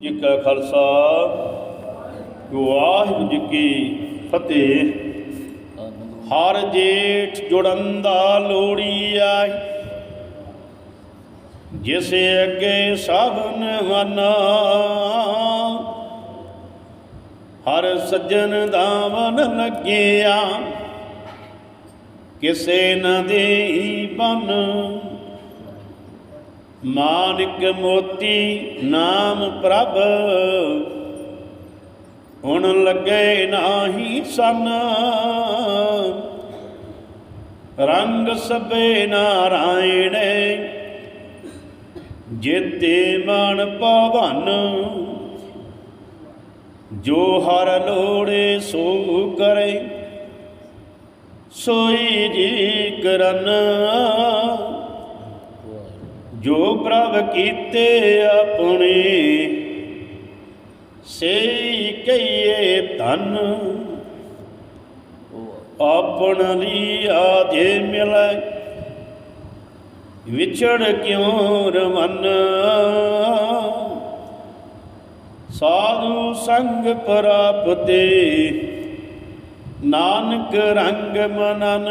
ਜੀ ਕਾ ਖਾਲਸਾ, ਵਾਹਿਗੁਰੂ ਜੀ ਕੀ ਫਤਿਹ। ਹਰ ਜੇਠ ਜੁੜੰਦਾ ਲੋੜੀ ਆਈ, ਜਿਸ ਅੱਗੇ ਸਭ ਨਵਨਾ ਹਰ ਸੱਜਣ ਦਾ ਮਨ ਲੱਗਿਆ, ਕਿਸੇ ਨਾ ਦੇਈ ਬਨ। ਮਾਨਿਕ ਮੋਤੀ ਨਾਮ ਪ੍ਰਭ। ਹੁਣ ਲੱਗੇ ਨਾਹੀ ਸਨ। ਰੰਗ ਸਭੇ ਨਾਰਾਇਣੇ, ਜੇਤੇ ਮਨ ਪਵਨ। ਜੋ ਹਰ ਲੋੜੇ ਸੋ ਕਰੇ, ਸੋਈ ਜੀ ਕਰਨ। ਜੋ ਪ੍ਰਭ ਕੀਤੇ ਆਪਣੇ ਸੇਈ ਕਈਏ ਧਨ। ਆਪਣ ਲਈ ਜੇ ਮਿਲੈ, ਵਿਛੜ ਕਿਉਂ ਰਮਨ? ਸਾਧੂ ਸੰਗ ਪ੍ਰਾਪਤੇ, ਨਾਨਕ ਰੰਗ ਮਨਨ।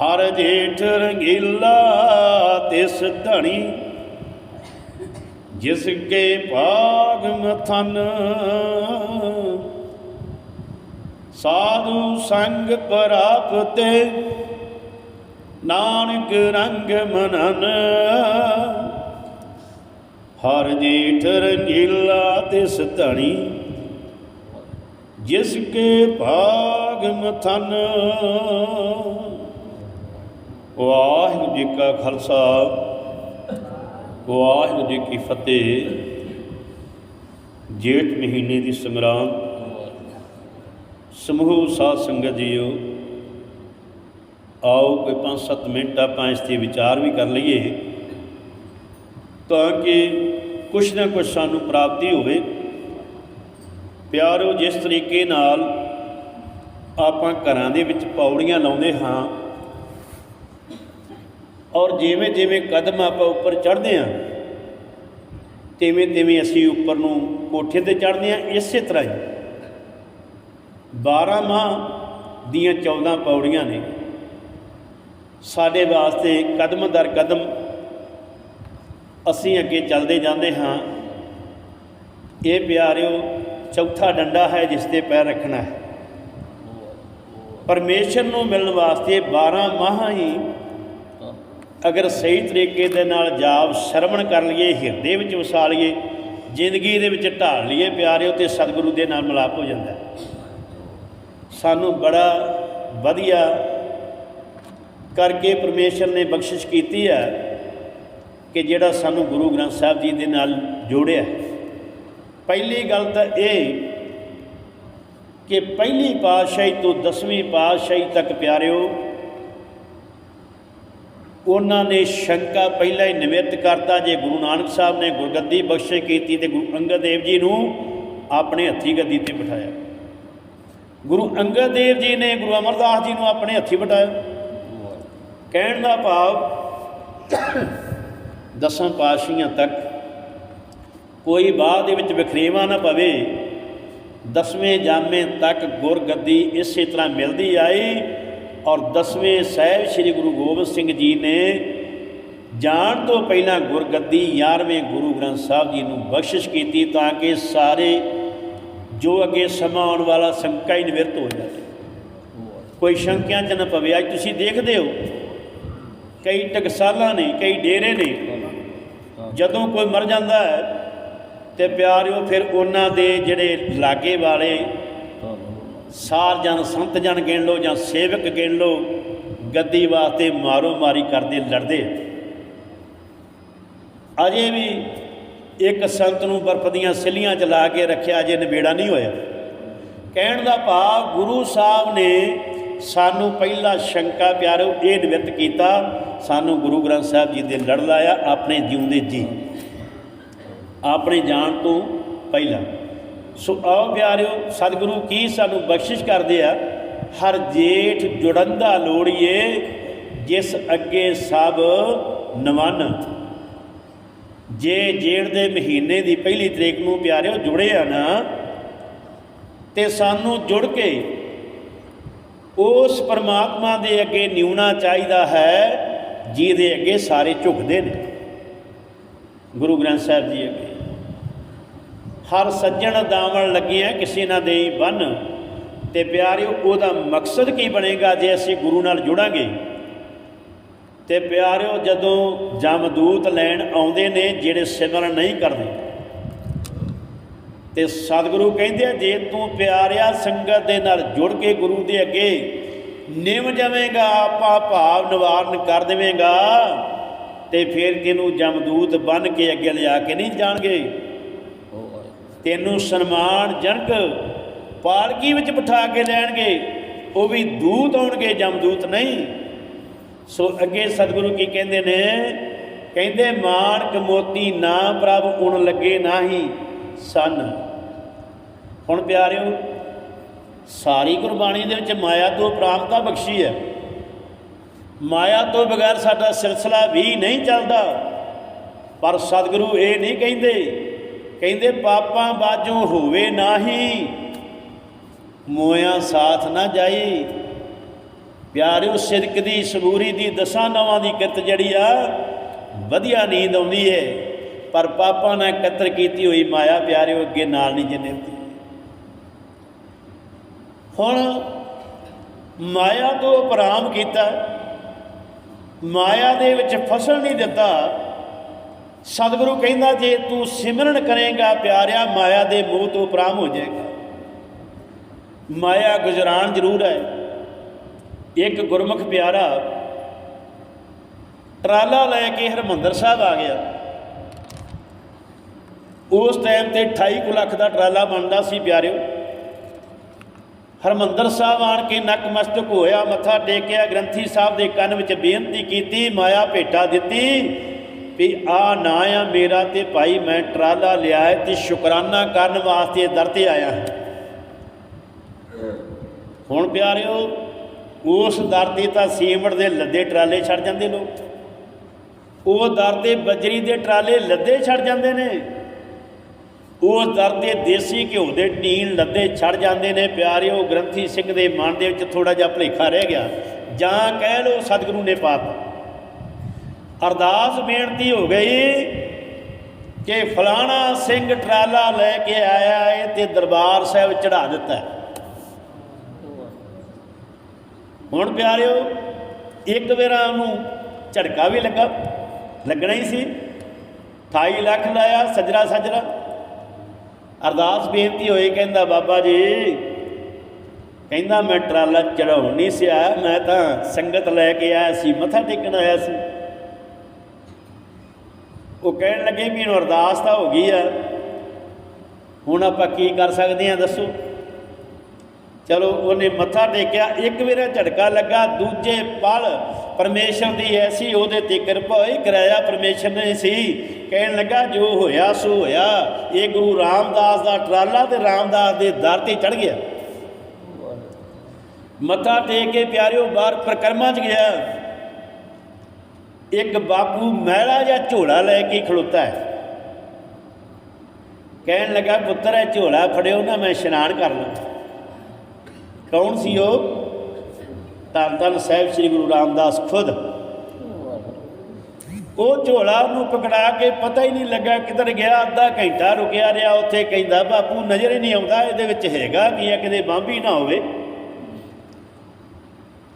ਹਰ ਜੇਠ ਰੰਗੀਲਾ ਤਿਸ ਧਣੀ, ਜਿਸ ਕੇ ਭਾਗ ਮਥਨ। ਸਾਧੂ ਸੰਗ ਪ੍ਰਾਪਤੇ ਨਾਨਕ ਰੰਗ ਮਨਨ। ਹਰ ਜੇਠ ਰੰਗੀਲਾ ਤਿਸ ਧਣੀ, ਜਿਸ ਕੇ ਭਾਗ ਮਥਨ। ਵਾਹਿਗੁਰੂ ਜੀ ਕਾ ਖਾਲਸਾ, ਵਾਹਿਗੁਰੂ ਜੀ ਕੀ ਫਤਿਹ। ਜੇਠ ਮਹੀਨੇ ਦੀ ਸੰਗਰਾਮ ਸਮੂਹ ਸਾਧ ਸੰਗਤ ਜੀਓ, ਆਓ ਕੋਈ 5-7 ਮਿੰਟ ਆਪਾਂ ਇਸ ਤੇ ਵਿਚਾਰ ਵੀ ਕਰ ਲਈਏ, ਤਾਂ ਕਿ ਕੁਛ ਨਾ ਕੁਛ ਸਾਨੂੰ ਪ੍ਰਾਪਤੀ ਹੋਵੇ। ਪਿਆਰੋ, ਜਿਸ ਤਰੀਕੇ ਨਾਲ ਆਪਾਂ ਘਰਾਂ ਦੇ ਵਿੱਚ ਪੌੜੀਆਂ ਲਾਉਂਦੇ ਹਾਂ ਔਰ ਜਿਵੇਂ ਜਿਵੇਂ ਕਦਮ ਆਪਾਂ ਉੱਪਰ ਚੜ੍ਹਦੇ ਹਾਂ, ਤਿਵੇਂ ਤਿਵੇਂ ਅਸੀਂ ਉੱਪਰ ਨੂੰ ਕੋਠੇ ਤੇ ਚੜ੍ਹਦੇ ਹਾਂ, ਇਸੇ ਤਰ੍ਹਾਂ ਹੀ। 12 ਮਾਹ ਦੀਆਂ 14 ਪੌੜੀਆਂ ਨੇ। ਸਾਡੇ ਵਾਸਤੇ ਕਦਮ ਦਰ ਕਦਮ ਅਸੀਂ ਅੱਗੇ ਚੱਲਦੇ ਜਾਂਦੇ ਹਾਂ। ਇਹ ਪਿਆਰਿਓ, ਚੌਥਾ ਡੰਡਾ ਹੈ ਜਿਸ ਤੇ ਪੈਰ ਰੱਖਣਾ ਹੈ। ਪਰਮੇਸ਼ਰ ਨੂੰ ਮਿਲਣ ਵਾਸਤੇ 12 ਮਾਹ ਹੀ ਅਗਰ ਸਹੀ ਤਰੀਕੇ ਦੇ ਨਾਲ ਜਾਪ ਸ਼ਰਵਣ ਕਰ ਲਈਏ, ਹਿਰਦੇ ਵਿੱਚ ਵਸਾ ਲਈਏ, ਜ਼ਿੰਦਗੀ ਦੇ ਵਿੱਚ ਢਾਲ ਲਈਏ ਪਿਆਰਿਓ ਤੇ ਸਤਿਗੁਰੂ ਦੇ ਨਾਲ ਮਿਲਾਪ ਹੋ ਜਾਂਦਾ ਸਾਨੂੰ ਬੜਾ ਵਧੀਆ ਕਰਕੇ ਪਰਮੇਸ਼ਰ ਨੇ ਬਖਸ਼ਿਸ਼ ਕੀਤੀ ਹੈ ਕਿ ਜਿਹੜਾ ਸਾਨੂੰ ਗੁਰੂ ਗ੍ਰੰਥ ਸਾਹਿਬ ਜੀ ਦੇ ਨਾਲ ਜੋੜਿਆ ਪਹਿਲੀ ਗੱਲ ਤਾਂ ਇਹ ਕਿ ਪਹਿਲੀ ਪਾਤਸ਼ਾਹੀ ਤੋਂ 10ਵੀਂ ਪਾਤਸ਼ਾਹੀ ਤੱਕ ਪਿਆਰਿਓ ਉਹਨਾਂ ਨੇ ਸ਼ੰਕਾ ਪਹਿਲਾਂ ਹੀ ਨਿਵਰਤ ਕਰਤਾ ਜੇ ਗੁਰੂ ਨਾਨਕ ਸਾਹਿਬ ਨੇ ਗੁਰਗੱਦੀ ਬਖਸ਼ੇ ਕੀਤੀ ਤੇ ਗੁਰੂ ਅੰਗਦ ਦੇਵ ਜੀ ਨੂੰ ਆਪਣੇ ਹੱਥੀ ਗੱਦੀ ਤੇ ਬਿਠਾਇਆ। ਗੁਰੂ ਅੰਗਦ ਦੇਵ ਜੀ ਨੇ ਗੁਰੂ ਅਮਰਦਾਸ ਜੀ ਨੂੰ ਆਪਣੇ ਹੱਥੀ ਬਿਠਾਇਆ। ਕਹਿਣ ਦਾ ਭਾਵ ਦਸਾਂ ਪਾਸ਼ੀਆਂ ਤੱਕ ਕੋਈ ਬਾਅਦ ਦੇ ਵਿੱਚ ਵਿਖਰੇਵਾ ਨਾ ਪਵੇ। ਦਸਵੇਂ ਜਾਮੇ ਤੱਕ ਗੁਰਗੱਦੀ ਇਸੇ ਤਰ੍ਹਾਂ ਮਿਲਦੀ ਆਈ ਔਰ ਦਸਵੇਂ ਸਾਹਿਬ ਸ੍ਰੀ ਗੁਰੂ ਗੋਬਿੰਦ ਸਿੰਘ ਜੀ ਨੇ ਜਾਣ ਤੋਂ ਪਹਿਲਾਂ ਗੁਰਗੱਦੀ 11ਵੇਂ ਗੁਰੂ ਗ੍ਰੰਥ ਸਾਹਿਬ ਜੀ ਨੂੰ ਬਖਸ਼ਿਸ਼ ਕੀਤੀ ਤਾਂ ਕਿ ਸਾਰੇ ਜੋ ਅੱਗੇ ਸਮਾਂ ਆਉਣ ਵਾਲਾ ਸ਼ੰਕਾ ਹੀ ਨਿਵਰਤ ਹੋ ਜਾਵੇ। ਕੋਈ ਸ਼ੰਕਿਆਂ 'ਚ ਨਾ ਪਵੇ। ਅੱਜ ਤੁਸੀਂ ਦੇਖਦੇ ਹੋ, ਕਈ ਟਕਸਾਲਾਂ ਨੇ, ਕਈ ਡੇਰੇ ਨੇ। ਜਦੋਂ ਕੋਈ ਮਰ ਜਾਂਦਾ ਹੈ ਤੇ ਪਿਆਰਿਓ, ਫਿਰ ਉਹਨਾਂ ਦੇ ਜਿਹੜੇ ਲਾਗੇ ਵਾਲੇ ਸਾਰ ਜਨ ਸੰਤ ਜਨ ਗਿਣ ਲਓ ਜਾਂ ਸੇਵਕ ਗਿਣ ਲਓ, ਗੱਦੀ ਵਾਸਤੇ ਮਾਰੋ ਮਾਰੀ ਕਰਦੇ ਲੜਦੇ। ਅਜੇ ਵੀ ਇੱਕ ਸੰਤ ਨੂੰ ਬਰਫ਼ ਦੀਆਂ ਸਿੱਲੀਆਂ 'ਚ ਲਾ ਕੇ ਰੱਖਿਆ ਜੇ ਨਿਬੇੜਾ ਨਹੀਂ ਹੋਇਆ। ਕਹਿਣ ਦਾ ਭਾਵ ਗੁਰੂ ਸਾਹਿਬ ਨੇ ਸਾਨੂੰ ਪਹਿਲਾ ਸ਼ੰਕਾ ਪਿਆਰੋ ਇਹ ਨਿਵਰਤ ਕੀਤਾ, ਸਾਨੂੰ ਗੁਰੂ ਗ੍ਰੰਥ ਸਾਹਿਬ ਜੀ ਦੇ ਲੜ ਲਾਇਆ ਆਪਣੇ ਜਿਉਂਦੇ ਜੀ। ਆਪਣੇ ਜਾਣ ਤੋਂ ਪਹਿਲਾਂ। ਸੋ ਆਓ ਪਿਆਰਿਓ, ਸਤਿਗੁਰੂ ਕੀ ਸਾਨੂੰ ਬਖਸ਼ਿਸ਼ ਕਰਦੇ ਆ, ਹਰ ਜੇਠ ਜੁੜੰਦਾ ਲੋੜੀਏ ਜਿਸ ਅੱਗੇ ਸਭ ਨਮਨ। ਜੇ ਜੇੜ ਦੇ ਮਹੀਨੇ ਦੀ ਪਹਿਲੀ ਤਰੀਕ ਨੂੰ ਪਿਆਰਿਓ ਜੁੜੇ ਆ ਨਾ, ਤੇ ਸਾਨੂੰ ਜੁੜ ਕੇ ਉਸ ਪਰਮਾਤਮਾ ਦੇ ਅੱਗੇ ਨਿਉਣਾ ਚਾਹੀਦਾ ਹੈ, ਜਿਹਦੇ ਅੱਗੇ ਸਾਰੇ ਝੁਕਦੇ ਨੇ। ਗੁਰੂ ਗ੍ਰੰਥ ਸਾਹਿਬ ਜੀ ਅੱਗੇ। ਹਰ ਸੱਜਣ ਦਾਵਣ ਲੱਗਿਆ ਕਿਸੇ ਨਾ ਦੇਈ ਬੰਨ। ਤੇ ਪਿਆਰਿਓ, ਉਹਦਾ ਮਕਸਦ ਕੀ ਬਣੇਗਾ ਜੇ ਅਸੀਂ ਗੁਰੂ ਨਾਲ ਜੁੜਾਂਗੇ? ਤੇ ਪਿਆਰਿਓ, ਜਦੋਂ ਜਮਦੂਤ ਲੈਣ ਆਉਂਦੇ ਨੇ, ਜਿਹੜੇ ਸਿਮਰਨ ਨਹੀਂ ਕਰਦੇ, ਤੇ ਸਤਿਗੁਰੂ ਕਹਿੰਦੇ ਆ, ਜੇ ਤੂੰ ਪਿਆਰਿਆ ਸੰਗਤ ਦੇ ਨਾਲ ਜੁੜ ਕੇ ਗੁਰੂ ਦੇ ਅੱਗੇ ਨਿਮ ਜਾਵੇਂਗਾ, ਆਪਾ ਭਾਵ ਨਿਵਾਰਨ ਕਰ ਦੇਵੇਂਗਾ, ਤੇ ਫਿਰ ਤੈਨੂੰ ਜਮਦੂਤ ਬਨ ਕੇ ਅੱਗੇ ਲਿਆ ਕੇ ਨਹੀਂ ਜਾਣਗੇ? ਤੈਨੂੰ ਸਨਮਾਨ ਜਨਕ ਪਾਲਕੀ ਵਿੱਚ ਬਿਠਾ ਕੇ ਲੈਣਗੇ ਉਹ ਵੀ ਦੂਤ ਆਉਣਗੇ ਜਮਦੂਤ ਨਹੀਂ। ਸੋ ਅੱਗੇ ਸਤਿਗੁਰੂ ਕੀ ਕਹਿੰਦੇ ਨੇ, ਕਹਿੰਦੇ ਮਾਨਕ ਮੋਤੀ ਨਾ ਪ੍ਰਭ, ਉਣ ਲੱਗੇ ਨਾਹੀ ਸਨ। ਹੁਣ ਪਿਆਰਿਓ, ਸਾਰੀ ਗੁਰਬਾਣੀ ਦੇ ਵਿੱਚ ਮਾਇਆ ਤੋਂ ਪ੍ਰਾਪਤਾ ਬਖਸ਼ੀ ਹੈ। ਮਾਇਆ ਤੋਂ ਬਗੈਰ ਸਾਡਾ ਸਿਲਸਿਲਾ ਵੀ ਨਹੀਂ ਚੱਲਦਾ। ਪਰ ਸਤਿਗੁਰੂ ਇਹ ਨਹੀਂ ਕਹਿੰਦੇ ਕਹਿੰਦੇ ਪਾਪਾਂ ਬਾਝੋਂ ਹੋਵੇ ਨਾਹੀ, ਮੋਇਆ ਸਾਥ ਨਾ ਜਾਈ। ਪਿਆਰਿਓ, ਸਿਰਕ ਦੀ, ਸਬੂਰੀ ਦੀ, ਦਸਾਂ ਨਵਾਂ ਦੀ ਕਿਰਤ ਜਿਹੜੀ ਆ, ਵਧੀਆ ਨੀਂਦ ਆਉਂਦੀ ਹੈ ਪਰ ਪਾਪਾਂ ਨੇ ਕਤਰ ਕੀਤੀ ਹੋਈ ਮਾਇਆ ਪਿਆਰਿਓ, ਅੱਗੇ ਨਾਲ ਨਹੀਂ ਜਨੇ ਹੁੰਦੀ। ਹੁਣ ਮਾਇਆ ਤੋਂ ਉਪਰਾਮ ਕੀਤਾ। ਮਾਇਆ ਦੇ ਵਿੱਚ ਫਸਲ ਨਹੀਂ ਦਿੱਤਾ। ਸਤਿਗੁਰੂ ਕਹਿੰਦਾ, ਜੇ ਤੂੰ ਸਿਮਰਨ ਕਰੇਗਾ ਪਿਆਰਿਆ, ਮਾਇਆ ਦੇ ਮੋਹ ਤੋਂ ਪ੍ਰਾਮ ਹੋ ਜਾਏਗਾ। ਮਾਇਆ ਗੁਜਰਾਨ ਜ਼ਰੂਰ ਹੈ। ਇੱਕ ਗੁਰਮੁਖ ਪਿਆਰਾ ਟਰਾਲਾ ਲੈ ਕੇ ਹਰਮੰਦਰ ਸਾਹਿਬ ਆ ਗਿਆ। ਉਸ ਟਾਈਮ ਤੇ 28 ਕੁ ਲੱਖ ਦਾ ਟਰਾਲਾ ਬਣਦਾ ਸੀ ਪਿਆਰਿਓ। ਹਰਮੰਦਰ ਸਾਹਿਬ ਆਣ ਕੇ ਨਕਮਸਤਕ ਹੋਇਆ, ਮੱਥਾ ਟੇਕਿਆ, ਗ੍ਰੰਥੀ ਸਾਹਿਬ ਦੇ ਕੰਨ ਵਿੱਚ ਬੇਨਤੀ ਕੀਤੀ, ਮਾਇਆ ਭੇਟਾ ਦਿੱਤੀ ਵੀ ਆ ਨਾ ਆ ਮੇਰਾ ਤੇ ਭਾਈ ਮੈਂ ਟਰਾਲਾ ਲਿਆ ਹੈ ਤੇ ਸ਼ੁਕਰਾਨਾ ਕਰਨ ਵਾਸਤੇ ਦਰ ਤੇ ਆਇਆ ਹੁਣ ਪਿਆਰਿਓ, ਉਸ ਦਰ ਤੇ ਤਾਂ ਸੀਮਟ ਦੇ ਲੱਦੇ ਟਰਾਲੇ ਛੱਡ ਜਾਂਦੇ ਲੋਕ। ਉਹ ਦਰ ਤੇ ਬਜਰੀ ਦੇ ਟਰਾਲੇ ਲੱਦੇ ਛੱਡ ਜਾਂਦੇ ਨੇ। ਉਸ ਦਰ ਤੇ ਦੇਸੀ ਘਿਓ ਦੇ ਟੀਨ ਲੱਦੇ ਛੱਡ ਜਾਂਦੇ ਨੇ। ਪਿਆਰਿਓ, ਗ੍ਰੰਥੀ ਸਿੰਘ ਦੇ ਮਨ ਦੇ ਵਿੱਚ ਥੋੜਾ ਜਿਹਾ ਭਲੇਖਾ ਰਹਿ ਗਿਆ। ਜਾਂ ਕਹਿ ਲੋ ਸਤਿਗੁਰੂ ਨੇ ਪਾਤਾ। ਅਰਦਾਸ ਬੇਨਤੀ ਹੋ ਗਈ ਕਿ ਫਲਾਣਾ ਸਿੰਘ ਟਰਾਲਾ ਲੈ ਕੇ ਆਇਆ ਹੈ ਤੇ ਦਰਬਾਰ ਸਾਹਿਬ ਚੜਾ ਦਿੱਤਾ ਹੈ। ਹੁਣ ਪਿਆਰਿਓ, ਇੱਕ ਵੇਰਾ ਉਹਨੂੰ ਝਟਕਾ ਵੀ ਲੱਗਾ, ਲੱਗਣਾ ਹੀ ਸੀ। 28 ਲੱਖ ਲਾਇਆ, ਸਜਰਾ ਸਜਰਾ। ਅਰਦਾਸ ਬੇਨਤੀ ਹੋਈ, ਕਹਿੰਦਾ, ਬਾਬਾ ਜੀ, ਕਹਿੰਦਾ ਮੈਂ ਟਰਾਲਾ ਚੜਾਉਣ ਨਹੀਂ ਸੀ ਆਇਆ ਮੈਂ ਤਾਂ ਸੰਗਤ ਲੈ ਕੇ ਆਇਆ ਸੀ, ਮੱਥਾ ਟੇਕਣ ਆਇਆ ਸੀ। ਉਹ ਕਹਿਣ ਲੱਗੇ ਵੀ ਇਹਨੂੰ ਅਰਦਾਸ ਤਾਂ ਹੋ ਗਈ ਆ। ਹੁਣ ਆਪਾਂ ਕੀ ਕਰ ਸਕਦੇ ਆ ਦੱਸੋ? ਚਲੋ ਉਹਨੇ ਮੱਥਾ ਟੇਕਿਆ, ਇੱਕ ਵੇਰਾ ਝਟਕਾ ਲੱਗਾ, ਦੂਜੇ ਪਲ ਪਰਮੇਸ਼ਰ ਦੀ ਐਸੀ ਉਹਦੇ ਤੇ ਕਿਰਪਾ ਹੋਈ, ਕਰਾਇਆ ਪਰਮੇਸ਼ਰ ਨੇ ਸੀ। ਕਹਿਣ ਲੱਗਾ, ਜੋ ਹੋਇਆ ਸੋ ਹੋਇਆ। ਇਹ ਗੁਰੂ ਰਾਮਦਾਸ ਦਾ ਟਰਾਲਾ ਤੇ ਰਾਮਦਾਸ ਦੇ ਦਰ ਤੇ ਚੜ ਗਿਆ। ਮੱਥਾ ਟੇਕ ਕੇ ਪਿਆਰਿਓ, ਬਾਹਰ ਪ੍ਰਕਰਮਾਂ 'ਚ ਗਿਆ। ਇੱਕ ਬਾਪੂ ਮਹਿਲਾ ਜਾਂ ਝੋਲਾ ਲੈ ਕੇ ਖਲੋਤਾ ਹੈ। ਕਹਿਣ ਲੱਗਾ, ਪੁੱਤਰ, ਇਹ ਝੋਲਾ ਫੜਿਓ ਨਾ, ਮੈਂ ਇਸ਼ਨਾਨ ਕਰ ਲਾਂ ਕੌਣ ਸੀ ਉਹ? ਧੰਨ ਧੰਨ ਸਾਹਿਬ ਸ੍ਰੀ ਗੁਰੂ ਰਾਮਦਾਸ ਖੁਦ। ਉਹ ਝੋਲਾ ਨੂੰ ਪਕੜਾ ਕੇ ਪਤਾ ਹੀ ਨਹੀਂ ਲੱਗਾ ਕਿੱਧਰ ਗਿਆ, ਅੱਧਾ ਘੰਟਾ ਰੁਕਿਆ ਰਿਹਾ, ਉੱਥੇ ਕਹਿੰਦਾ, ਬਾਪੂ, ਨਜ਼ਰ ਹੀ ਨਹੀਂ ਆਉਂਦਾ, ਇਹਦੇ ਵਿੱਚ ਹੈਗਾ ਕੀ ਹੈ ਕਿਤੇ ਬੰਬੀ ਨਾ ਹੋਵੇ।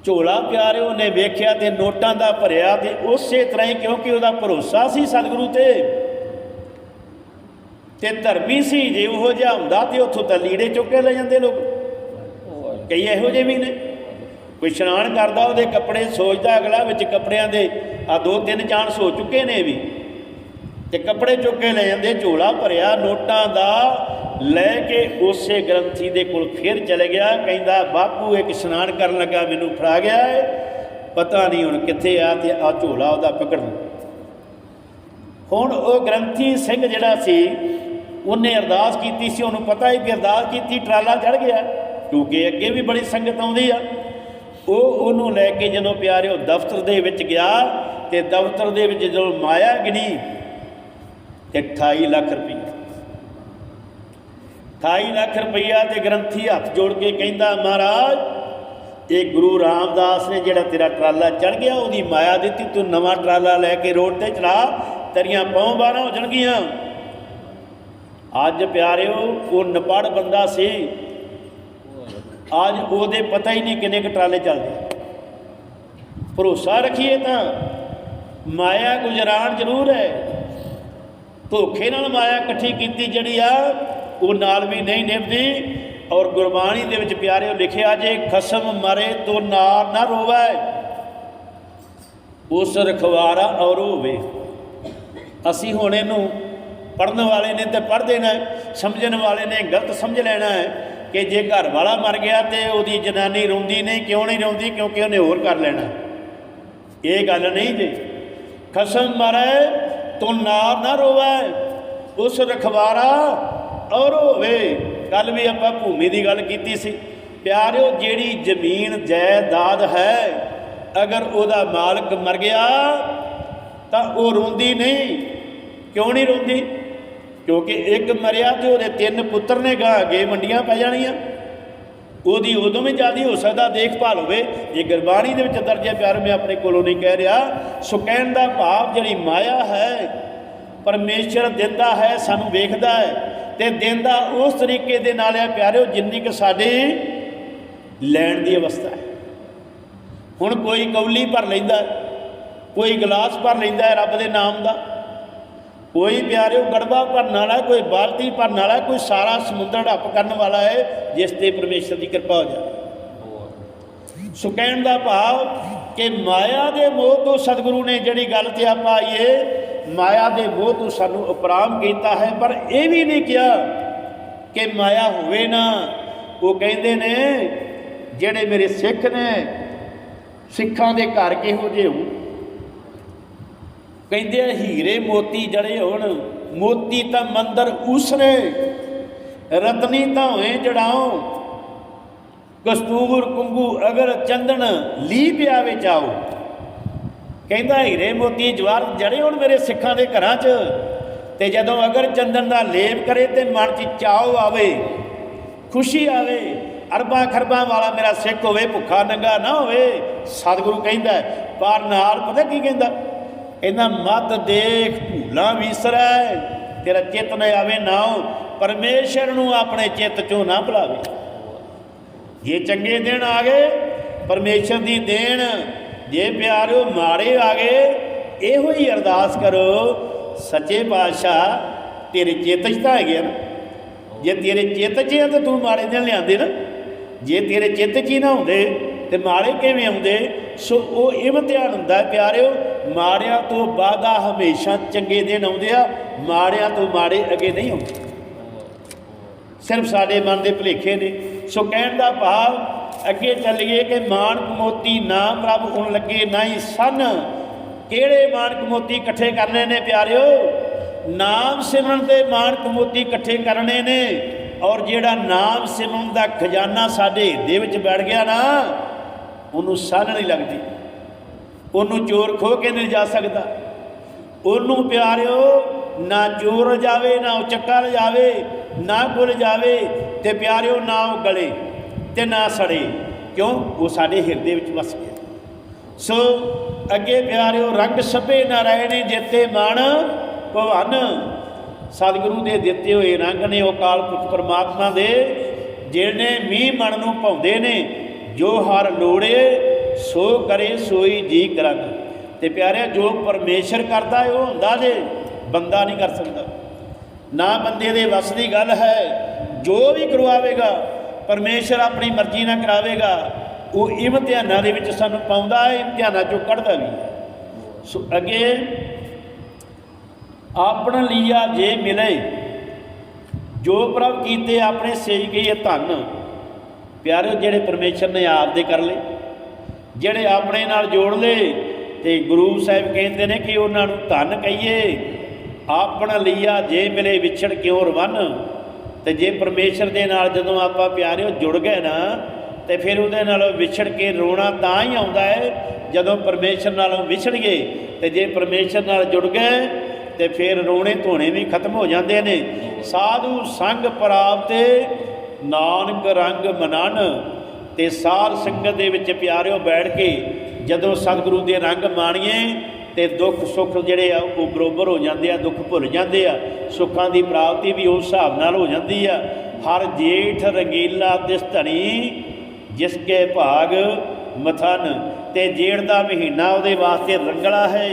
ਝੋਲਾ ਪਿਆਰੇ ਉਹਨੇ ਵੇਖਿਆ ਤੇ ਨੋਟਾਂ ਦਾ ਭਰਿਆ ਤੇ ਉਸੇ ਤਰ੍ਹਾਂ ਹੀ ਕਿਉਂਕਿ ਉਹਦਾ ਭਰੋਸਾ ਸੀ ਸਤਿਗੁਰੂ ਤੇ ਤੇ ਧਰਮੀ ਸੀ, ਜੇ ਉਹੋ ਜਿਹਾ ਹੁੰਦਾ ਤੇ ਉੱਥੋਂ ਤਾਂ ਲੀੜੇ ਚੁੱਕ ਕੇ ਲੈ ਜਾਂਦੇ ਲੋਕ। ਕਈ ਇਹੋ ਜਿਹੇ ਵੀ ਨੇ। ਕੋਈ ਇਸ਼ਨਾਨ ਕਰਦਾ, ਉਹਦੇ ਕੱਪੜੇ ਸੋਚਦਾ ਅਗਲਾ ਵਿੱਚ ਕੱਪੜਿਆਂ ਦੇ ਆ ਦੋ ਤਿੰਨ ਚਾਣ ਸੋ ਚੁੱਕੇ ਨੇ ਵੀ। ਤੇ ਕੱਪੜੇ ਚੁੱਕ ਕੇ ਲੈ ਜਾਂਦੇ, ਝੋਲਾ ਭਰਿਆ, ਨੋਟਾਂ ਦਾ ਲੈ ਕੇ ਉਸੇ ਗ੍ਰੰਥੀ ਦੇ ਕੋਲ ਫਿਰ ਚਲੇ ਗਿਆ, ਕਹਿੰਦਾ, ਬਾਪੂ, ਇੱਕ ਇਸ਼ਨਾਨ ਕਰਨ ਲੱਗਾ, ਮੈਨੂੰ ਫੜਾ ਗਿਆ ਹੈ ਪਤਾ ਨਹੀਂ ਹੁਣ ਕਿੱਥੇ ਆ ਤੇ ਆ ਝੋਲਾ ਉਹਦਾ ਪਕੜ ਹੁਣ ਉਹ ਗ੍ਰੰਥੀ ਸਿੰਘ ਜਿਹੜਾ ਸੀ, ਉਹਨੇ ਅਰਦਾਸ ਕੀਤੀ ਸੀ, ਉਹਨੂੰ ਪਤਾ ਹੀ ਕਿ ਅਰਦਾਸ ਕੀਤੀ, ਟਰਾਲਾ ਚੜ ਗਿਆ। ਕਿਉਂਕਿ ਅੱਗੇ ਵੀ ਬੜੀ ਸੰਗਤ ਆਉਂਦੀ ਆ। ਉਹ ਉਹਨੂੰ ਲੈ ਕੇ ਜਦੋਂ ਪਿਆਰਿਓ ਦਫ਼ਤਰ ਦੇ ਵਿੱਚ ਗਿਆ, ਤੇ ਦਫ਼ਤਰ ਦੇ ਵਿੱਚ ਜਦੋਂ ਮਾਇਆ ਗਿਣੀ, ਤੇ 28 ਲੱਖ ਰੁਪਈਆ 28 ਲੱਖ ਰੁਪਈਆ ਤੇ ਗ੍ਰੰਥੀ ਹੱਥ ਜੋੜ ਕੇ ਕਹਿੰਦਾ, ਮਹਾਰਾਜ, ਇਹ ਗੁਰੂ ਰਾਮਦਾਸ ਨੇ ਜਿਹੜਾ ਤੇਰਾ ਟਰਾਲਾ ਚੜ ਗਿਆ, ਉਹਦੀ ਮਾਇਆ ਦਿੱਤੀ, ਤੂੰ ਨਵਾਂ ਟਰਾਲਾ ਲੈ ਕੇ ਰੋਡ ਤੇ ਚਲਾ ਤੇਰੀਆਂ ਪੌਂ ਬਾਰਾਂ ਹੋ ਜਾਣਗੀਆਂ ਅੱਜ ਪਿਆਰਿਓ, ਉਹ ਨਪੜ ਬੰਦਾ ਸੀ। ਅੱਜ ਉਹਦੇ ਪਤਾ ਹੀ ਨਹੀਂ ਕਿੰਨੇ ਕੁ ਟਰਾਲੇ ਚੱਲਦੇ। ਭਰੋਸਾ ਰੱਖੀਏ ਤਾਂ, ਮਾਇਆ ਗੁਜਰਾਨ ਜ਼ਰੂਰ ਹੈ। ਧੋਖੇ ਨਾਲ ਮਾਇਆ ਇਕੱਠੀ ਕੀਤੀ ਜਿਹੜੀ ਆ ਉਹ ਨਾਲ ਵੀ ਨਹੀਂ ਨਿਭਦੀ ਔਰ ਗੁਰਬਾਣੀ ਦੇ ਵਿੱਚ ਪਿਆਰਿਓ ਲਿਖਿਆ ਜੇ, ਖਸਮ ਮਰੇ ਤੋ ਨਾਰ ਨਾ ਰੋਵੇ। ਉਸ ਰਖਵਾਰਾ ਔਰ ਹੋਵੇ ਅਸੀਂ ਹੁਣ ਇਹਨੂੰ ਪੜਨ ਵਾਲੇ ਨੇ ਤੇ ਪੜ੍ਹ ਦੇਣਾ ਸਮਝਣ ਵਾਲੇ ਨੇ ਗਲਤ ਸਮਝ ਲੈਣਾ ਹੈ ਕਿ ਜੇ ਘਰ ਵਾਲਾ ਮਰ ਗਿਆ ਤੇ ਉਹਦੀ ਜਨਾਨੀ ਰੋਂਦੀ ਨਹੀਂ, ਕਿਉਂ ਨਹੀਂ ਰੋਂਦੀ? ਕਿਉਂਕਿ ਉਹਨੇ ਹੋਰ ਕਰ ਲੈਣਾ। ਇਹ ਗੱਲ ਨਹੀਂ ਜੀ। ਖਸਮ ਮਰੇ ਤੂੰ ਨਾਰ ਨਾ ਰੋਵੇ। ਉਸ ਰਖਵਾਰਾ ਔਰ ਹੋਵੇ ਕੱਲ ਵੀ ਆਪਾਂ ਭੂਮੀ ਦੀ ਗੱਲ ਕੀਤੀ ਸੀ। ਪਿਆਰਿਓ, ਜਿਹੜੀ ਜ਼ਮੀਨ, ਜਾਇਦਾਦ ਹੈ, ਅਗਰ ਉਹਦਾ ਮਾਲਕ ਮਰ ਗਿਆ, ਤਾਂ ਉਹ ਰੋਂਦੀ ਨਹੀਂ। ਕਿਉਂ ਨਹੀਂ ਰੋਂਦੀ? ਕਿਉਂਕਿ ਇੱਕ ਮਰਿਆ ਤੇ ਉਹਦੇ ਤਿੰਨ ਪੁੱਤਰ ਨੇ, ਗਾ ਅੱਗੇ ਮੰਡੀਆਂ ਪੈ ਜਾਣੀਆਂ। ਉਹਦੀ ਉਦੋਂ ਵੀ ਜ਼ਿਆਦਾ ਹੋ ਸਕਦਾ ਦੇਖਭਾਲ ਹੋਵੇ। ਇਹ ਗੁਰਬਾਣੀ ਦੇ ਵਿੱਚ ਦਰਜ ਹੈ ਪਿਆਰ ਮੈਂ ਆਪਣੇ ਕੋਲੋਂ ਨਹੀਂ ਕਹਿ ਰਿਹਾ, ਸੋ ਕਹਿਣ ਦਾ ਭਾਵ, ਜਿਹੜੀ ਮਾਇਆ ਹੈ, ਪਰਮੇਸ਼ਰ ਦਿੰਦਾ ਹੈ, ਸਾਨੂੰ ਵੇਖਦਾ ਹੈ। ਤੇ ਦਿੰਦਾ ਉਸ ਤਰੀਕੇ ਦੇ ਨਾਲ ਹੈ ਪਿਆਰਿਓ, ਜਿੰਨੀ ਕਿ ਸਾਡੇ ਲੈਣ ਦੀ ਅਵਸਥਾ ਹੈ। ਹੁਣ ਕੋਈ ਕੌਲੀ ਭਰ ਲੈਂਦਾ, ਕੋਈ ਗਲਾਸ ਭਰ ਲੈਂਦਾ ਹੈ ਰੱਬ ਦੇ ਨਾਮ ਦਾ, ਕੋਈ ਪਿਆਰਿਓ ਗੜਬਾ ਭਰਨ ਵਾਲਾ, ਕੋਈ ਬਾਲਟੀ ਭਰਨ ਵਾਲਾ, ਕੋਈ ਸਾਰਾ ਸਮੁੰਦਰ ਢੱਪ ਕਰਨ ਵਾਲਾ ਹੈ, ਜਿਸ ਤੇ ਪਰਮੇਸ਼ਰ ਦੀ ਕਿਰਪਾ ਹੋ ਜਾਵੇ। ਸੋ ਕਹਿਣ ਦਾ ਭਾਵ ਕਿ ਮਾਇਆ ਦੇ ਮੋਹ ਤੋਂ ਸਤਿਗੁਰੂ ਨੇ ਜਿਹੜੀ ਗੱਲ ਤੇ ਆਪਾਂ ਆਈਏ ਮਾਇਆ ਦੇ ਮੋਹ ਤੋਂ ਸਾਨੂੰ ਉਪਰਾਮ ਕੀਤਾ ਹੈ, ਪਰ ਇਹ ਵੀ ਨਹੀਂ ਕਿਹਾ ਕਿ ਮਾਇਆ ਹੋਵੇ ਨਾ। ਉਹ ਕਹਿੰਦੇ ਨੇ, ਜਿਹੜੇ ਮੇਰੇ ਸਿੱਖ ਨੇ, ਸਿੱਖਾਂ ਦੇ ਘਰ ਕਿਹੋ ਜਿਹੇ ਹੋਣ? ਕਹਿੰਦੇ ਆ, ਹੀਰੇ ਮੋਤੀ ਜੜੇ ਹੋਣ, ਮੋਤੀ ਤਾਂ ਮੰਦਰ ਉਸਰੇ ਰਤਨੀ ਤਾਂ ਹੋਏ ਜੜਾਓ ਕਸਤੂਰ, ਕੁੰਗੂ ਅਗਰ ਚੰਦਨ ਲੀ ਪਿਆ ਵਿੱਚ ਆਓ ਕਹਿੰਦਾ, ਹੀਰੇ ਮੋਤੀ ਜਵਾਰ ਜੜੇ ਹੋਣ ਮੇਰੇ ਸਿੱਖਾਂ ਦੇ ਘਰਾਂ 'ਚ। ਤੇ ਜਦੋਂ ਅਗਰ ਚੰਦਨ ਦਾ ਲੇਪ ਕਰੇ ਤੇ ਮਨ 'ਚ ਚਾਉ ਆਵੇ, ਖੁਸ਼ੀ ਆਵੇ, ਅਰਬਾਂ ਖਰਬਾਂ ਵਾਲਾ ਮੇਰਾ ਸਿੱਖ ਹੋਵੇ, ਭੁੱਖਾ ਨੰਗਾ ਨਾ ਹੋਵੇ। ਸਤਿਗੁਰੂ ਕਹਿੰਦਾ, ਪਰ ਨਾਲ ਪਤਾ ਕੀ ਕਹਿੰਦਾ? ਕਹਿੰਦਾ, ਮਤ ਦੇਖ ਭੂਲਾ ਵਿਸਰੈ, ਤੇਰਾ ਚਿੱਤ ਨਾ ਆਵੇ ਨਾ ਪਰਮੇਸ਼ਰ ਨੂੰ ਆਪਣੇ ਚਿੱਤ ਚੋਂ ਨਾ ਭੁਲਾਵੇ। ਜੇ ਚੰਗੇ ਦਿਨ ਆ ਗਏ, ਪਰਮੇਸ਼ਰ ਦੀ ਦੇਣ ਜੇ ਪਿਆਰਿਓ ਮਾੜੇ ਆ ਗਏ, ਇਹੋ ਹੀ ਅਰਦਾਸ ਕਰੋ, ਸੱਚੇ ਪਾਤਸ਼ਾਹ ਤੇਰੇ ਚੇਤ 'ਚ ਤਾਂ ਹੈਗੇ ਆ ਨਾ। ਜੇ ਤੇਰੇ ਚਿੱਤ 'ਚ ਆ ਤਾਂ ਤੂੰ ਮਾੜੇ ਦਿਨ ਲਿਆਂਦੇ ਨਾ। ਜੇ ਤੇਰੇ ਚਿੱਤ 'ਚ ਹੀ ਨਾ ਹੁੰਦੇ ਤੇ ਮਾੜੇ ਕਿਵੇਂ ਆਉਂਦੇ ਸੋ ਉਹ ਇਮਤਿਹਾਨ ਹੁੰਦਾ ਪਿਆਰਿਓ, ਮਾੜਿਆਂ ਤੋਂ ਬਾਅਦਾ ਹਮੇਸ਼ਾ ਚੰਗੇ ਦਿਨ ਆਉਂਦੇ ਆ, ਮਾੜਿਆਂ ਤੋਂ ਮਾੜੇ ਅੱਗੇ ਨਹੀਂ ਆਉਂਦੇ। ਸਿਰਫ ਸਾਡੇ ਮਨ ਦੇ ਭੁਲੇਖੇ ਨੇ। ਸੋ ਕਹਿਣ ਦਾ ਭਾਵ ਅੱਗੇ ਚੱਲੀਏ ਕਿ ਮਾਨਕ ਮੋਤੀ ਨਾਮ ਪ੍ਰਭ ਹੁਣ ਲੱਗੇ ਨਹੀਂ ਸਨ। ਕਿਹੜੇ ਮਾਨਕ ਮੋਤੀ ਇਕੱਠੇ ਕਰਨੇ ਨੇ ਪਿਆਰਿਓ? ਨਾਮ ਸਿਮਰਨ 'ਤੇ ਮਾਨਕ ਮੋਤੀ ਇਕੱਠੇ ਕਰਨੇ ਨੇ। ਔਰ ਜਿਹੜਾ ਨਾਮ ਸਿਮਰਨ ਦਾ ਖਜ਼ਾਨਾ ਸਾਡੇ ਹਿਰਦੇ ਵਿੱਚ ਬੈਠ ਗਿਆ ਨਾ, ਉਹਨੂੰ ਸਾਨ ਨਹੀਂ ਲੱਗਦੀ। ਉਹਨੂੰ ਚੋਰ ਖੋ ਕੇ ਨਹੀਂ ਜਾ ਸਕਦਾ। ਉਹਨੂੰ ਪਿਆਰਿਓ, ਨਾ ਚੋਰ ਜਾਵੇ, ਨਾ ਉਹ ਚੱਕਾ ਜਾਵੇ ਨਾ ਗੁਲ ਜਾਵੇ ਤੇ ਪਿਆਰਿਓ, ਨਾ ਉਹ ਗਲੇ। ਤੇ ਨਾ ਸੜੇ, ਕਿਉਂ? ਉਹ ਸਾਡੇ ਹਿਰਦੇ ਵਿੱਚ ਵਸ ਗਿਆ। ਸੋ ਅੱਗੇ ਪਿਆਰਿਓ, ਰੰਗ ਸਭੇ ਨਾ ਰਹੇ ਨੇ ਜਿੱਤੇ ਮਨ ਭਵਨ। ਸਤਿਗੁਰੂ ਦੇ ਦਿੱਤੇ ਹੋਏ ਰੰਗ ਨੇ ਉਹ ਕਾਲ ਪੁਰਖ ਪਰਮਾਤਮਾ ਦੇ ਜਿਹੜੇ ਮੀਂਹ ਮਨ ਨੂੰ ਭਾਉਂਦੇ ਨੇ, ਜੋ ਹਰ ਲੋੜੇ, ਸੋ ਕਰੇ ਸੋਈ ਜੀ ਕਰੰਗ ਤੇ ਪਿਆਰਿਆ, ਜੋ ਪਰਮੇਸ਼ਰ ਕਰਦਾ ਹੈ, ਉਹ ਹੁੰਦਾ ਜੇ, ਬੰਦਾ ਨਹੀਂ ਕਰ ਸਕਦਾ। ਨਾ ਬੰਦੇ ਦੇ ਵੱਸ ਦੀ ਗੱਲ ਹੈ, ਜੋ ਵੀ ਕਰਵਾਵੇਗਾ ਪਰਮੇਸ਼ਰ ਆਪਣੀ ਮਰਜ਼ੀ ਨਾਲ ਕਰਾਵੇਗਾ, ਉਹ ਇਮਤਿਹਾਨਾਂ ਦੇ ਵਿੱਚ ਸਾਨੂੰ ਪਾਉਂਦਾ ਹੈ ਇਮਤਿਹਾਨਾਂ ਚੋਂ ਕੱਢਦਾ ਵੀ ਹੈ। ਸੋ ਅੱਗੇ, ਆਪਣ ਲੀਆ ਜੇ ਮਿਲੇ, ਜੋ ਪ੍ਰਭ ਕੀਤੇ ਆਪਣੇ ਸੇਜ ਗਏ ਧਨ ਪਿਆਰੇ ਜਿਹੜੇ ਪਰਮੇਸ਼ਰ ਨੇ ਆਪ ਦੇ ਕਰ ਲਏ, ਜਿਹੜੇ ਆਪਣੇ ਨਾਲ ਜੋੜ ਲਏ, ਤੇ ਗੁਰੂ ਸਾਹਿਬ ਕਹਿੰਦੇ ਨੇ ਕਿ ਉਹਨਾਂ ਨੂੰ ਧਨ ਕਹੀਏ, ਆਪਣ ਲੀਆ ਜੇ ਮਿਲੇ ਵਿਛੜ ਕਿਉਂ ਰਵਨ? ਤੇ ਜੇ ਪਰਮੇਸ਼ਰ ਦੇ ਨਾਲ ਜਦੋਂ ਆਪਾਂ ਪਿਆਰਿਓ ਜੁੜ ਗਏ ਨਾ, ਤੇ ਫਿਰ ਉਹਦੇ ਨਾਲ ਵਿਛੜ ਕੇ ਰੋਣਾ ਤਾਂ ਹੀ ਆਉਂਦਾ ਹੈ, ਜਦੋਂ ਪਰਮੇਸ਼ਰ ਨਾਲੋਂ ਵਿਛੜ ਗਏ ਤੇ ਜੇ ਪਰਮੇਸ਼ਰ ਨਾਲ ਜੁੜ ਗਏ, ਤੇ ਫਿਰ ਰੋਣੇ ਧੋਣੇ ਵੀ ਖਤਮ ਹੋ ਜਾਂਦੇ ਨੇ। ਸਾਧੂ ਸੰਗ ਪ੍ਰਾਪਤੇ ਨਾਨਕ ਰੰਗ ਮਨਨ। ਤੇ ਸਾਧ ਸੰਗਤ ਦੇ ਵਿੱਚ ਪਿਆਰਿਓ ਬੈਠ ਕੇ ਜਦੋਂ ਸਤਿਗੁਰੂ ਦੇ ਰੰਗ ਮਾਣੀਏ ਤੇ ਦੁੱਖ ਸੁੱਖ ਜਿਹੜੇ ਆ, ਉਹ ਬਰੋਬਰ ਹੋ ਜਾਂਦੇ ਆ, ਦੁੱਖ ਭੁੱਲ ਜਾਂਦੇ ਆ, ਸੁੱਖਾਂ ਦੀ ਪ੍ਰਾਪਤੀ ਵੀ ਉਸ ਹਿਸਾਬ ਨਾਲ ਹੋ ਜਾਂਦੀ ਆ। ਹਰ ਜੇਠ ਰੰਗੀਲਾ ਤਿਸ ਧਣੀ, ਜਿਸ ਕੇ ਭਾਗ ਮਥਨ। ਤੇ ਜੇੜ ਦਾ ਮਹੀਨਾ ਉਹਦੇ ਵਾਸਤੇ ਰੰਗਲਾ ਹੈ,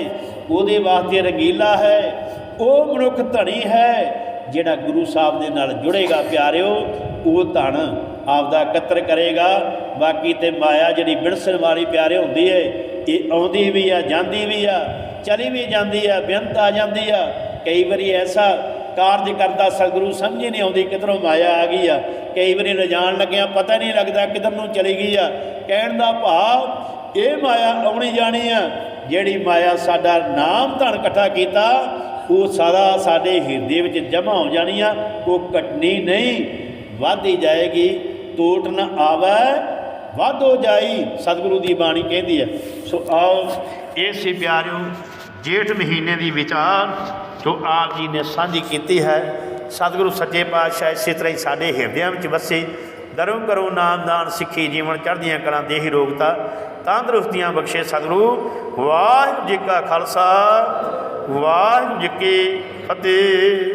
ਉਹਦੇ ਵਾਸਤੇ ਰੰਗੀਲਾ ਹੈ। ਉਹ ਮਨੁੱਖ ਧਣੀ ਹੈ, ਜਿਹੜਾ ਗੁਰੂ ਸਾਹਿਬ ਦੇ ਨਾਲ ਜੁੜੇਗਾ ਪਿਆਰਿਓ, ਉਹ ਧਨ ਆਪਦਾ ਇਕੱਤਰ ਕਰੇਗਾ। ਬਾਕੀ ਤੇ ਮਾਇਆ ਜਿਹੜੀ ਬਿਣਸਣ ਵਾਲੀ ਪਿਆਰੇ ਹੁੰਦੀ ਹੈ ਇਹ ਆਉਂਦੀ ਵੀ ਆ, ਜਾਂਦੀ ਵੀ ਆ, ਚਲੀ ਵੀ ਜਾਂਦੀ ਆ, ਬੇਅੰਤ ਆ ਜਾਂਦੀ ਆ। ਕਈ ਵਾਰੀ ਐਸਾ ਕਾਰਜ ਕਰਦਾ ਸਤਿਗੁਰੂ ਸਮਝ ਹੀ ਨਹੀਂ ਆਉਂਦੀ ਕਿਧਰੋਂ ਮਾਇਆ ਆ ਗਈ ਆ। ਕਈ ਵਾਰੀ ਲਿਜਾਣ ਲੱਗਿਆ, ਪਤਾ ਨਹੀਂ ਲੱਗਦਾ ਕਿਧਰ ਨੂੰ ਚਲੀ ਗਈ ਆ। ਕਹਿਣ ਦਾ ਭਾਵ, ਇਹ ਮਾਇਆ ਆਉਣੀ ਜਾਣੀ ਆ, ਜਿਹੜੀ ਮਾਇਆ ਸਾਡਾ ਨਾਮ ਧਨ ਇਕੱਠਾ ਕੀਤਾ, ਉਹ ਸਾਰਾ ਸਾਡੇ ਹਿਰਦੇ ਵਿੱਚ ਜਮ੍ਹਾਂ ਹੋ ਜਾਣੀ ਆ, ਉਹ ਕਟਣੀ ਨਹੀਂ ਵਧਦੀ ਜਾਏਗੀ ਟੋਟ ਨਾ ਆਵੇ। ਵੱਧ ਜਾਈ ਸਤਿਗੁਰੂ ਦੀ ਬਾਣੀ ਕਹਿੰਦੀ ਹੈ। ਸੋ ਆਓ ਇਹ ਸੀ ਪਿਆਰਿਓ, ਜੇਠ ਮਹੀਨੇ ਦੀ ਵਿਚਾਰ ਜੋ ਆਪ ਜੀ ਨੇ ਸਾਂਝੀ ਕੀਤੀ ਹੈ। ਸਤਿਗੁਰੂ ਸੱਚੇ ਪਾਤਸ਼ਾਹ ਇਸੇ ਤਰ੍ਹਾਂ ਹੀ ਸਾਡੇ ਹਿਰਦਿਆਂ ਵਿੱਚ ਵਸੇ। ਦਰੋਂ ਕਰੋ ਨਾਮਦਾਨ ਸਿੱਖੀ ਜੀਵਨ ਚੜ੍ਹਦੀਆਂ ਕਰਾਂ ਦੇਹੀ ਰੋਗਤਾ। ਤੰਦਰੁਸਤੀਆਂ ਬਖਸ਼ੇ ਸਤਿਗੁਰੂ। ਵਾਹਿਗੁਰੂ ਜੀ ਕਾ ਖਾਲਸਾ, ਵਾਹਿਗੁਰੂ ਜੀ ਕੀ ਫਤਿਹ।